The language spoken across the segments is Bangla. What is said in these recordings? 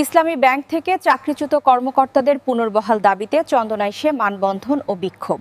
ইসলামী ব্যাংক থেকে চাকরিচ্যুত কর্মকর্তাদের পুনর্বহাল দাবিতে চন্দনাইশে মানবন্ধন ও বিক্ষোভ।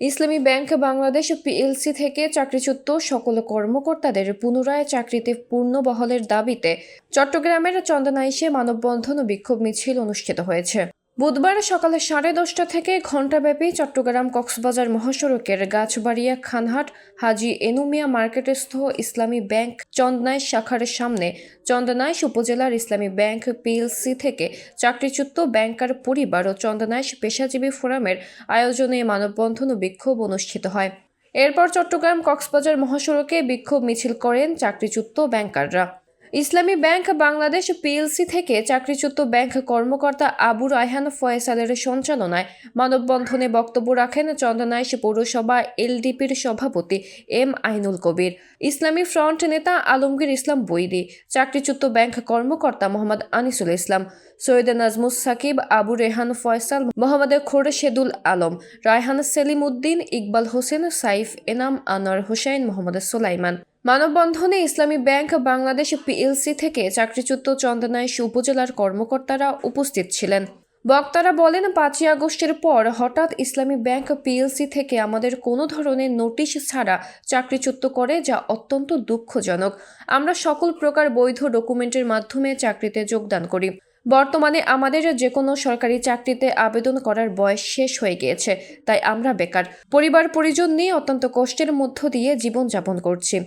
ইসলামী ব্যাংক বাংলাদেশ পিএলসি থেকে চাকরিচ্যুত সকল কর্মকর্তাদের পুনরায় চাকরিতে পূর্ণ বহলের দাবিতে চট্টগ্রামের চন্দনাইশে মানববন্ধন ও বিক্ষোভ মিছিল অনুষ্ঠিত হয়েছে। বুধবার সকালে সাড়ে দশটা থেকে ঘণ্টাব্যাপী চট্টগ্রাম কক্সবাজার মহাসড়কের গাছবাড়িয়া খানহাট, হাজি এনুমিয়া মার্কেটস্থ ইসলামী ব্যাংক চন্দনাইশ শাখার সামনে চন্দনাইশ উপজেলার ইসলামী ব্যাংক পিএলসি থেকে চাকরিচ্যুত ব্যাংকার পরিবার ও চন্দনাইশ পেশাজীবী ফোরামের আয়োজনে মানববন্ধন ও বিক্ষোভ অনুষ্ঠিত হয়। এরপর চট্টগ্রাম কক্সবাজার মহাসড়কে বিক্ষোভ মিছিল করেন চাকরিচ্যুত ব্যাংকাররা। ইসলামী ব্যাংক বাংলাদেশ পিএলসি থেকে চাকরিচ্যুত ব্যাংক কর্মকর্তা আবু রায়হান ফয়সালের সঞ্চালনায় মানববন্ধনে বক্তব্য রাখেন চন্দনাইশ পৌরসভা এলডিপির সভাপতি এম আইনুল কবির। ইসলামী ফ্রন্ট নেতা আলমগীর ইসলাম বৈদি চাকরিচ্যুত ব্যাংক কর্মকর্তা মোহাম্মদ আনিসুল ইসলাম, সৈয়দ নাজমুস সাকিব, আবু রেহান ফয়সাল, মোহাম্মদ খোরশেদুল আলম, রায়হান সেলিম উদ্দিন, ইকবাল হোসেন, সাইফ এনাম, আনোয়ার হোসেন, মোহাম্মদ সোলাইমান। মানববন্ধনে ইসলামী ব্যাংক বাংলাদেশ পিএলসি থেকে চাকরিচ্যুত চন্দনাইশ উপজেলার কর্মকর্তারা উপস্থিত ছিলেন। বক্তারা বলেন, পাঁচই আগস্টের পর হঠাৎ ইসলামী ব্যাংক পিএলসি থেকে আমাদের কোনো ধরনের নোটিশ ছাড়া চাকরিচ্যুত করে, যা অত্যন্ত দুঃখজনক। আমরা সকল প্রকার বৈধ ডকুমেন্টের মাধ্যমে চাকরিতে যোগদান করি। বর্তমানে আমাদের যে কোনো সরকারি চাকরিতে আবেদন করার বয়স শেষ হয়ে গিয়েছে, তাই আমরা বেকার। পরিবার পরিজন নিয়ে অত্যন্ত কষ্টের মধ্য দিয়ে জীবনযাপন করছি।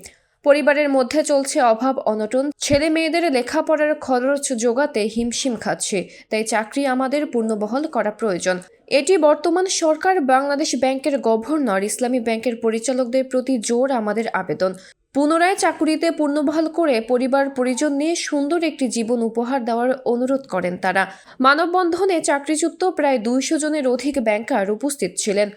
পরিবারের মধ্যে চলছে অভাব, অনটন। ছেলে মেয়েদের লেখাপড়ার খরচ যোগাতে হিমশিম খাচ্ছে, তাই চাকরি আমাদের পূর্ণবহল করা প্রয়োজন। এটি বর্তমান সরকার বাংলাদেশ ব্যাংকের গভর্নর, ইসলামী ব্যাংকের পরিচালকদের প্রতি জোর আমাদের আবেদন। পুনরায় চাকুরিতে পূর্ণবহাল করে পরিবার, পরিজন নিয়ে সুন্দর একটি জীবন উপহার দেওয়ার অনুরোধ করেন তারা। মানববন্ধনে চাকরিচ্যুত প্রায় দুইশো জনের অধিক ব্যাংকার উপস্থিত ছিলেন।